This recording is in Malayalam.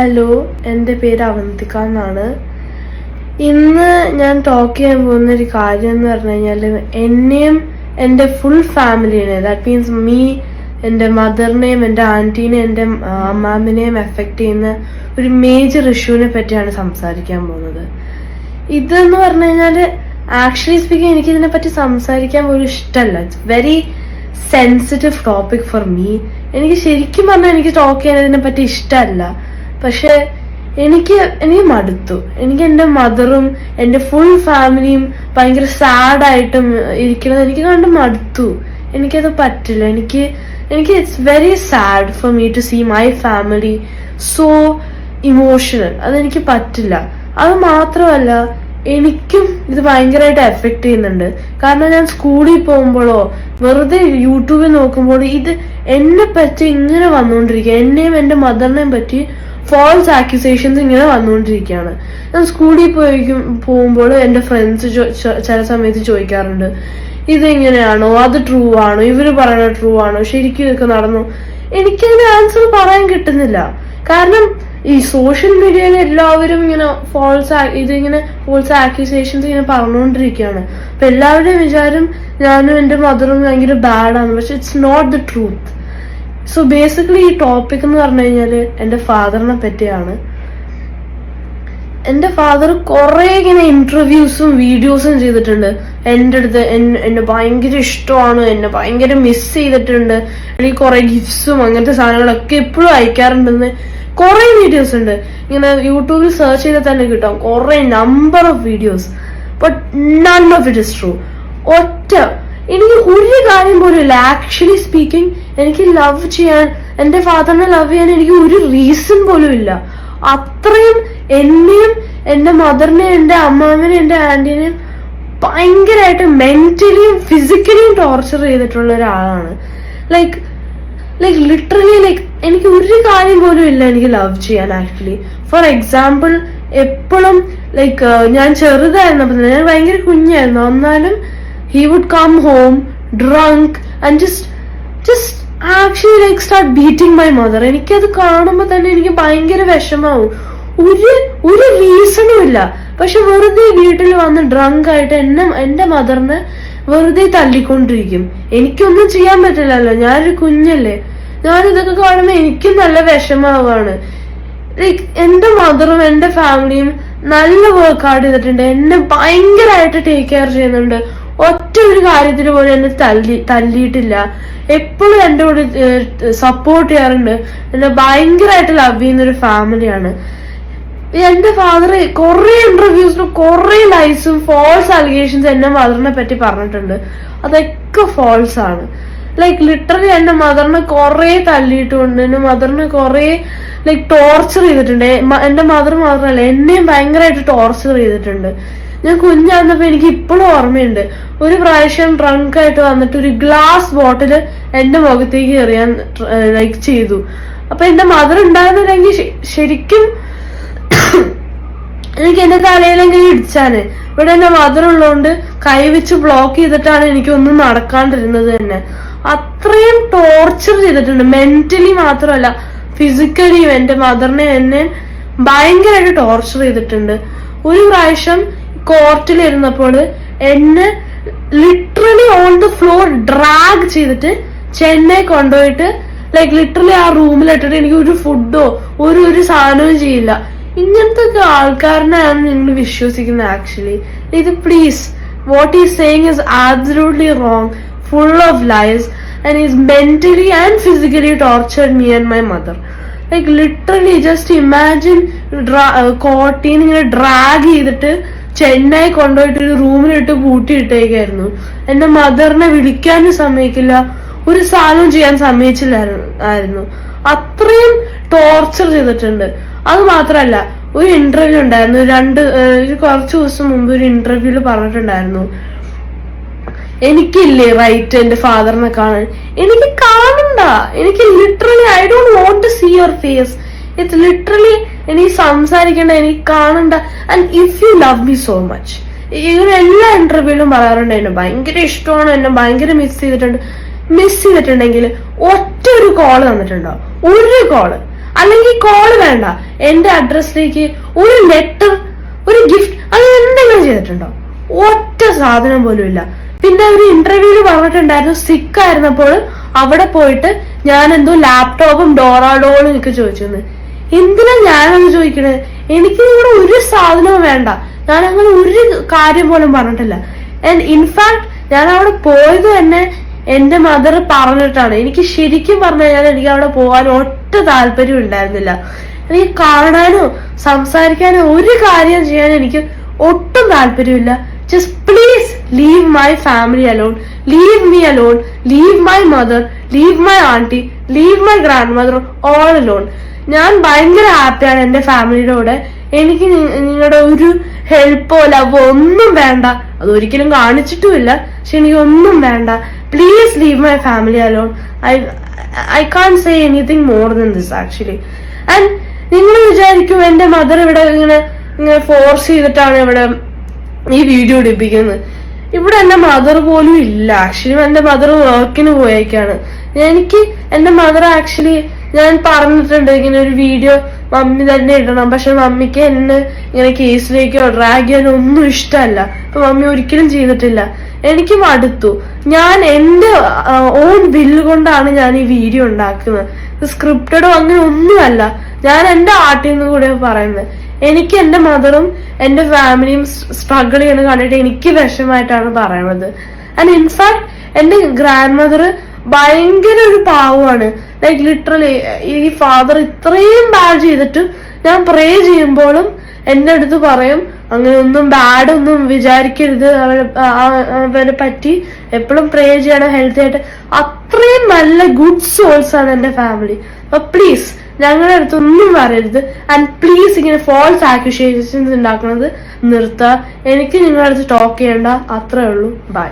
ഹലോ എന്റെ പേര് അവന്തിക എന്നാണ്. ഇന്ന് ഞാൻ ടോക്ക് ചെയ്യാൻ പോകുന്ന ഒരു കാര്യം എന്ന് പറഞ്ഞു കഴിഞ്ഞാൽ എന്നെയും എന്റെ ഫുൾ ഫാമിലിനെ ദാറ്റ് മീൻസ് മീ എന്റെ മദറിനെയും എന്റെ ആന്റീനെയും എന്റെ അമ്മാമിനെയും എഫക്റ്റ് ചെയ്യുന്ന ഒരു മേജർ ഇഷ്യൂവിനെ പറ്റിയാണ് സംസാരിക്കാൻ പോകുന്നത്. ഇതെന്ന് പറഞ്ഞു കഴിഞ്ഞാൽ ആക്ച്വലി സ്പീക്കിംഗ് എനിക്ക് ഇതിനെ പറ്റി സംസാരിക്കാൻ പോലും ഇഷ്ടമല്ല. It's very sensitive topic for me എനിക്ക് ശരിക്കും പറഞ്ഞാൽ എനിക്ക് ടോക്ക് ചെയ്യാൻ ഇതിനെ പറ്റി ഇഷ്ടമല്ല. പക്ഷെ എനിക്ക് എനിക്ക് മടുത്തു. എനിക്ക് എന്റെ മദറും എന്റെ ഫുൾ ഫാമിലിയും ഭയങ്കര സാഡായിട്ടും ഇരിക്കുന്നത് എനിക്ക് കണ്ട് മടുത്തു. എനിക്കത് പറ്റില്ല. എനിക്ക് എനിക്ക് it's very sad for me to see my family so emotional അതെനിക്ക് പറ്റില്ല. അത് മാത്രമല്ല എനിക്കും ഇത് ഭയങ്കരമായിട്ട് എഫക്ട് ചെയ്യുന്നുണ്ട്. കാരണം ഞാൻ സ്കൂളിൽ പോകുമ്പോഴോ വെറുതെ യൂട്യൂബിൽ നോക്കുമ്പോഴോ ഇത് എന്നെ പറ്റി ഇങ്ങനെ വന്നുകൊണ്ടിരിക്കുക. എന്നെയും എന്റെ മദറിനെയും പറ്റി ഫോൾസ് ആക്യുസേഷൻസ് ഇങ്ങനെ വന്നുകൊണ്ടിരിക്കുകയാണ്. ഞാൻ സ്കൂളിൽ പോയി പോകുമ്പോൾ എന്റെ ഫ്രണ്ട്സ് ചില സമയത്ത് ചോദിക്കാറുണ്ട് ഇതെങ്ങനെയാണോ? അത് ട്രൂ ആണോ? ഇവർ പറയുന്നത് ട്രൂ ആണോ? ശരിക്കും ഇതൊക്കെ നടന്നു. എനിക്കതിന് ആൻസർ പറയാൻ കിട്ടുന്നില്ല. കാരണം ഈ സോഷ്യൽ മീഡിയയിൽ എല്ലാവരും ഇങ്ങനെ ഫോൾസ് ഇതിങ്ങനെ ഫോൾസ് ആക്യുസേഷൻസ് ഇങ്ങനെ പറഞ്ഞുകൊണ്ടിരിക്കുകയാണ്. അപ്പൊ എല്ലാവരുടെയും വിചാരം ഞാനും എന്റെ മദറും ഭയങ്കര ബാഡാണ് പക്ഷെ it's not the truth so basically ഈ ടോപ്പിക് എന്ന് പറഞ്ഞു കഴിഞ്ഞാൽ എന്റെ ഫാദറിനെ പറ്റിയാണ്. എന്റെ ഫാദർ കുറെ ഇങ്ങനെ ഇന്റർവ്യൂസും വീഡിയോസും ചെയ്തിട്ടുണ്ട്. എന്റെ അടുത്ത് എന്നെ ഭയങ്കര ഇഷ്ടമാണ്. എന്നെ ഭയങ്കര മിസ് ചെയ്തിട്ടുണ്ട്. എനിക്ക് കുറെ ഗിഫ്റ്റ്സും അങ്ങനത്തെ സാധനങ്ങളൊക്കെ എപ്പോഴും അയക്കാറുണ്ടെന്ന് കുറെ വീഡിയോസ് ഉണ്ട്. ഇങ്ങനെ യൂട്യൂബിൽ സെർച്ച് ചെയ്താൽ തന്നെ കിട്ടാം. കുറെ number of videos but none of it is true ഒറ്റ എനിക്ക് ഒരു കാര്യം പോലും ഇല്ല. ആക്ച്വലി സ്പീക്കിംഗ് എനിക്ക് ലവ് ചെയ്യാൻ എന്റെ ഫാദറിനെ ലവ് ചെയ്യാൻ എനിക്ക് ഒരു റീസൺ പോലും ഇല്ല. അത്രയും എന്നെയും എന്റെ മദറിനെയും എന്റെ അമ്മാവിനെ എന്റെ ആന്റിനെയും ഭയങ്കരമായിട്ട് മെന്റലിയും ഫിസിക്കലിയും ടോർച്ചർ ചെയ്തിട്ടുള്ള ഒരാളാണ്. ലൈക്ക് ലൈക്ക് ലിറ്ററലി ലൈക്ക് എനിക്ക് ഒരു കാര്യം പോലും ഇല്ല എനിക്ക് ലവ് ചെയ്യാൻ ആക്ച്വലി ഫോർ എക്സാമ്പിൾ എപ്പോഴും ലൈക്ക് ഞാൻ ചെറുതായിരുന്നപ്പോൾ ഞാൻ ഭയങ്കര കുഞ്ഞായിരുന്നു. എന്നാലും he would come home drunk and just just actually like start beating my mother എനിക്കത് കാണുമ്പോൾ തന്നെ എനിക്ക് ഭയങ്കര വിഷമാവും. ഒരു ഒരു റീസണും ഇല്ല. പക്ഷെ വെറുതെ വീട്ടിൽ വന്ന് ഡ്രങ്ക് ആയിട്ട് എന്നെ എന്റെ മദറിനെ വെറുതെ തല്ലിക്കൊണ്ടിരിക്കും. എനിക്കൊന്നും ചെയ്യാൻ പറ്റില്ലല്ലോ. ഞാനൊരു കുഞ്ഞല്ലേ. ഞാനിതൊക്കെ കാണുമ്പോ എനിക്കും നല്ല വിഷമാവാണ്. ലൈക്ക് എന്റെ മദറും എന്റെ ഫാമിലിയും നല്ല വർക്ക് ഔട്ട് ചെയ്തിട്ടുണ്ട്. എന്നെ ഭയങ്കരമായിട്ട് ടേക്ക് കെയർ ചെയ്യുന്നുണ്ട്. ഒറ്റ കാര്യത്തിന് പോലും എന്നെ തല്ലി തല്ലിയിട്ടില്ല. എപ്പോഴും എന്റെ കൂടെ സപ്പോർട്ട് ചെയ്യാറുണ്ട്. എന്നെ ഭയങ്കരമായിട്ട് ലവ് ചെയ്യുന്ന ഒരു ഫാമിലിയാണ് എന്റെ ഫാദർ കുറെ ഇന്റർവ്യൂസിലും കുറെ ലൈസും ഫോൾസ് അലിഗേഷൻസ് എന്റെ മദറിനെ പറ്റി പറഞ്ഞിട്ടുണ്ട്. അതൊക്കെ ഫോൾസ് ആണ്. ലൈക്ക് ലിറ്ററലി എന്റെ മദറിനെ കുറെ തല്ലിയിട്ടുണ്ട് എന്റെ മദറിനെ കുറെ ലൈക്ക് ടോർച്ചർ ചെയ്തിട്ടുണ്ട്. എന്റെ മദർ മാത്രമല്ല എന്നെയും ഭയങ്കരമായിട്ട് ടോർച്ചർ ചെയ്തിട്ടുണ്ട്. ഞാൻ കുഞ്ഞായിരുന്നപ്പോ എനിക്ക് ഇപ്പോഴും ഓർമ്മയുണ്ട്. ഒരു പ്രാവശ്യം ഡ്രങ്ക് ആയിട്ട് വന്നിട്ട് ഒരു ഗ്ലാസ് ബോട്ടിൽ എന്റെ മുഖത്തേക്ക് എറിയാൻ ലൈക്ക് ചെയ്തു. അപ്പൊ എന്റെ മദർ ഉണ്ടായിരുന്നില്ലെങ്കിൽ ശരിക്കും എനിക്ക് എന്റെ തലയിലെങ്കിലും ഇടിച്ചാന്. ഇവിടെ എന്റെ മദർ ഉള്ളതുകൊണ്ട് കൈ വെച്ച് ബ്ലോക്ക് ചെയ്തിട്ടാണ് എനിക്ക് ഒന്നും നടക്കാണ്ടിരുന്നത് തന്നെ. അത്രയും ടോർച്ചർ ചെയ്തിട്ടുണ്ട്. മെന്റലി മാത്രമല്ല ഫിസിക്കലിയും എന്റെ മദറിനെ എന്നെ ഭയങ്കരമായിട്ട് ടോർച്ചർ ചെയ്തിട്ടുണ്ട്. ഒരു പ്രാവശ്യം കോർട്ടിലിരുന്നപ്പോൾ എന്നെ literally on the floor drag ചെയ്തിട്ട് ചെന്നൈ കൊണ്ടുപോയിട്ട് ലൈക്ക് ലിറ്ററലി ആ റൂമിലിട്ടിട്ട് എനിക്ക് ഒരു ഫുഡോ ഒരു ഒരു സാധനവും ചെയ്യില്ല. ഇങ്ങനത്തെ ഒക്കെ ആൾക്കാരനെയാണ് നിങ്ങൾ വിശ്വസിക്കുന്നത് ആക്ച്വലി ഇത് please what is saying is absolutely wrong full of lies and is mentally and physically tortured me and my mother like literally just imagine കോട്ടീന്ന് ഇങ്ങനെ ഡ്രാഗ് ചെയ്തിട്ട് ചെന്നൈ കൊണ്ടുപോയിട്ട് ഒരു റൂമിലിട്ട് പൂട്ടിയിട്ടേക്കായിരുന്നു. എന്റെ മദറിനെ വിളിക്കാനും സമ്മതിക്കില്ല. ഒരു സാധനം ചെയ്യാൻ സമ്മതിച്ചില്ലായിരുന്നു. അത്രയും ടോർച്ചർ ചെയ്തിട്ടുണ്ട്. അത് മാത്രല്ല ഒരു ഇന്റർവ്യൂ ഉണ്ടായിരുന്നു. രണ്ട് കുറച്ചു ദിവസം മുമ്പ് ഒരു ഇന്റർവ്യൂൽ പറഞ്ഞിട്ടുണ്ടായിരുന്നു. എനിക്കില്ലേ റൈറ്റ് എന്റെ ഫാദറിനെ കാണാൻ? എനിക്ക് കാണണ്ട. എനിക്ക് literally I don't want to see your face it literally എനിക്ക് സംസാരിക്കണ്ട എനിക്ക് കാണണ്ട. And if you love me so much ഇങ്ങനെ എല്ലാ ഇന്റർവ്യൂവിലും പറയാറുണ്ട് എന്നെ. ഭയങ്കര ഇഷ്ടമാണ് എന്നെ ഭയങ്കര മിസ് ചെയ്തിട്ടുണ്ട്. മിസ് ചെയ്തിട്ടുണ്ടെങ്കിൽ ഒറ്റ ഒരു കോൾ തന്നിട്ടുണ്ടോ? ഒരു കോൾ അല്ലെങ്കിൽ കോൾ വേണ്ട. എന്റെ അഡ്രസ്സിലേക്ക് ഒരു ലെറ്റർ ഒരു ഗിഫ്റ്റ് അങ്ങനെ എന്തെങ്കിലും ചെയ്തിട്ടുണ്ടോ? ഒറ്റ സാധനം പോലും ഇല്ല. പിന്നെ ഒരു ഇന്റർവ്യൂൽ പറഞ്ഞിട്ടുണ്ടായിരുന്നു സിക്ക് ആയിരുന്നപ്പോൾ അവിടെ പോയിട്ട് ഞാൻ എന്തോ ലാപ്ടോപ്പും ഡോറാഡോളും ഒക്കെ ചോദിച്ചെന്ന് എന്തിനാ ഞാനത് ചോദിക്കണേ? എനിക്ക് നിങ്ങളുടെ ഒരു സാധനവും വേണ്ട. ഞാൻ അങ്ങനെ ഒരു കാര്യം പോലും പറഞ്ഞിട്ടില്ല. ആൻഡ് ഇൻഫാക്ട് ഞാൻ അവിടെ പോയത് തന്നെ എന്റെ മദർ പറഞ്ഞിട്ടാണ്. എനിക്ക് ശരിക്കും പറഞ്ഞു കഴിഞ്ഞാൽ എനിക്ക് അവിടെ പോകാൻ ഒട്ടും താല്പര്യം ഉണ്ടായിരുന്നില്ല. എനിക്ക് കാണാനോ സംസാരിക്കാനോ ഒരു കാര്യം ചെയ്യാൻ എനിക്ക് ഒട്ടും താല്പര്യമില്ല. Just please leave my family alone leave me alone leave my mother leave my aunty leave my grandmother all alone ഞാൻ ഭയങ്കര ഹാപ്പിയാണ് എന്റെ ഫാമിലിയുടെ കൂടെ എനിക്ക് നിങ്ങളുടെ ഒരു ഹെൽപ്പോ ലവോ ഒന്നും വേണ്ട. അതൊരിക്കലും കാണിച്ചിട്ടുമില്ല. പക്ഷെ എനിക്ക് ഒന്നും വേണ്ട. Please leave my family alone I I can't say anything more than this actually and നിങ്ങൾ വിചാരിക്കും എന്റെ മദർ ഇവിടെ ഇങ്ങനെ ഇങ്ങനെ ഫോഴ്സ് ചെയ്തിട്ടാണ് ഇവിടെ ഈ വീഡിയോ ഇടിപ്പിക്കുന്നത്. ഇവിടെ എന്റെ മദർ പോലും ഇല്ല. ആക്ച്വലി എന്റെ മദർ വർക്കിന് പോയേക്കാണ്. എനിക്ക് എന്റെ മദർ ആക്ച്വലി ഞാൻ പറഞ്ഞിട്ടുണ്ട് ഇങ്ങനെ ഒരു വീഡിയോ മമ്മി തന്നെ ഇടണം. പക്ഷെ മമ്മിക്ക് എന്നെ ഇങ്ങനെ കേസിലേക്കോ ഡ്രാഗ് ചെയ്യാനോ ഒന്നും ഇഷ്ടമല്ല. അപ്പൊ മമ്മി ഒരിക്കലും ചെയ്തിട്ടില്ല. എനിക്ക് മടുത്തു. ഞാൻ എന്റെ ഓൺ ബില്ല് കൊണ്ടാണ് ഞാൻ ഈ വീഡിയോ ഉണ്ടാക്കുന്നത്. സ്ക്രിപ്റ്റഡോ അങ്ങനെ ഒന്നുമല്ല. ഞാൻ എന്റെ ആർട്ടിൽ നിന്ന് കൂടെ പറയുന്നത്. എനിക്ക് എന്റെ മദറും എന്റെ ഫാമിലിയും സ്ട്രഗിൾ ചെയ്യണ കണ്ടിട്ട് എനിക്ക് വിഷമായിട്ടാണ് പറയുന്നത്. ആൻഡ് ഇൻഫാക്ട് എന്റെ ഗ്രാൻഡ് മദർ ഭയങ്കര ഒരു പാവമാണ്. ലൈക്ക് ലിറ്ററലി ഈ ഫാദർ ഇത്രയും ബാഡ് ചെയ്തിട്ടും ഞാൻ പ്രേ ചെയ്യുമ്പോഴും എന്റെ അടുത്ത് പറയും അങ്ങനെ ഒന്നും ബാഡ് ഒന്നും വിചാരിക്കരുത് അവനെ പറ്റി എപ്പോഴും പ്രേ ചെയ്യണം ഹെൽത്തി ആയിട്ട്. അത്രയും നല്ല ഗുഡ് സോൾസ് ആണ് എന്റെ ഫാമിലി അപ്പൊ പ്ലീസ് ഞങ്ങളുടെ അടുത്ത് ഒന്നും പറയരുത്. ആൻഡ് പ്ലീസ് ഇങ്ങനെ ഫോൾസ് ആക്യുഷേഷൻസ് ഉണ്ടാക്കുന്നത് നിർത്തുക എനിക്ക് നിങ്ങളുടെ അടുത്ത് ടോക്ക് ചെയ്യണ്ട. അത്രേ ഉള്ളൂ. ബൈ